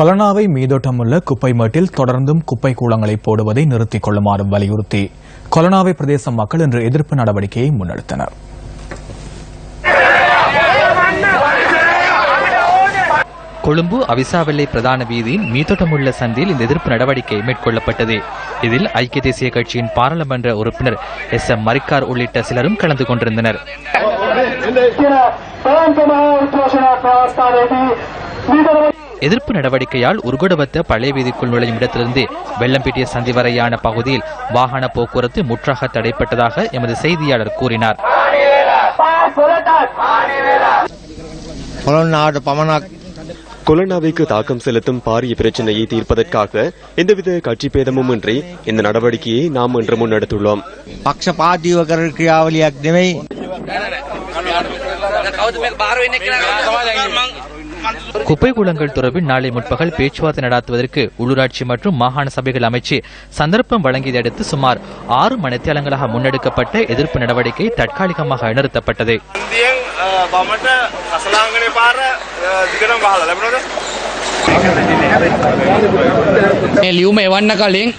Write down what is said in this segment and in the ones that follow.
கொலனாவை மீதோட்டமுள்ள குப்பை மேட்டில் தொடர்ந்தும் குப்பை கூளங்களை போடுவதை நிறுத்திக் கொள்ளுமாறு வலியுறுத்தி கொலனாவை பிரதேச மக்கள் இன்று எதிர்ப்பு நடவடிக்கையை முன்னெடுத்தனர் கொழும்பு அவிசாவெல்லை பிரதான வீதியின் மீத்தோட்டமுள்ள சந்தியில் இந்த எதிர்ப்பு நடவடிக்கை மேற்கொள்ளப்பட்டது இதில் ஐக்கிய தேசிய கட்சியின் பாராளுமன்ற உறுப்பினர் எஸ் எம் மரிக்கார் உள்ளிட்ட சிலரும் கலந்து கொண்டிருந்தனர் எதிர்ப்பு நடவடிக்கையால் உருகுடவத்த பழைய வீதிக்குள் நுழையும் இடத்திலிருந்து வெள்ளம்பீட்டிய சந்தி வரையான பகுதியில் வாகன போக்குவரத்து முற்றாக தடைப்பட்டதாக எமது செய்தியாளர் கூறினார். கொலனாவிற்கு தாக்கம் செலுத்தும் பாரிய பிரச்சனையை தீர்ப்பதற்காக எந்தவித கட்சி பேதமும் இன்றி இந்த நடவடிக்கையை நாம் இன்று முன்னெடுத்துள்ளோம். பக்ஷ பக்ஷபாதீவகர் குப்பை கூலங்கள் தொடர்பில் நாளை முற்பகல் பேச்சுவார்த்தை நடாத்துவதற்கு உள்ளூராட்சி மற்றும் மாகாண சபைகள் அமைச்சு சந்தர்ப்பம் வழங்கியதை அடுத்து சுமார் ஆறு மணித்தியாலங்களாக முன்னெடுக்கப்பட்ட எதிர்ப்பு நடவடிக்கை தற்காலிகமாக நிறுத்தப்பட்டது න්දියෙන් බමට අසලාංගනය පාර දිගටම බහල ලැබනද මේ ලියුම එවන්න කලින්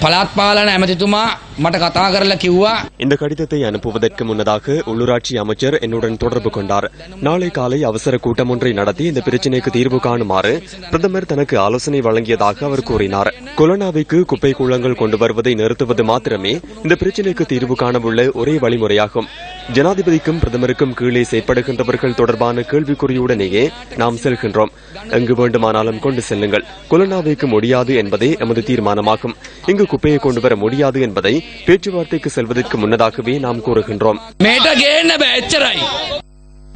පළාත් පාලන ඇමතිතුමා මට කතා කරලා කිව්වා இந்த கடிதத்தை அனுப்புவதற்கு முன்னதாக உள்ளூராட்சி அமைச்சர் என்னுடன் தொடர்பு கொண்டார் நாளை காலை அவசர கூட்டம் ஒன்றை நடத்தி இந்த பிரச்சினைக்கு தீர்வு காணுமாறு பிரதமர் தனக்கு ஆலோசனை வழங்கியதாக அவர் கூறினார் கொலனாவிற்கு குப்பை கூளங்கள் கொண்டு வருவதை நிறுத்துவது மாத்திரமே இந்த பிரச்சினைக்கு தீர்வு காணவுள்ள ஒரே வழிமுறையாகும் ஜனாதிபதிக்கும் பிரதமருக்கும் கீழே செயற்படுகின்றவர்கள் தொடர்பான கேள்விக்குறியுடனேயே நாம் செல்கின்றோம். எங்கு வேண்டுமானாலும் கொண்டு செல்லுங்கள். கொலனாவிற்கு முடியாது என்பதே எமது தீர்மானமாகும். இங்கு குப்பையை கொண்டு வர முடியாது என்பதை பேச்சுவார்த்தைக்கு செல்வதற்கு முன்னதாகவே நாம் கூறுகின்றோம்.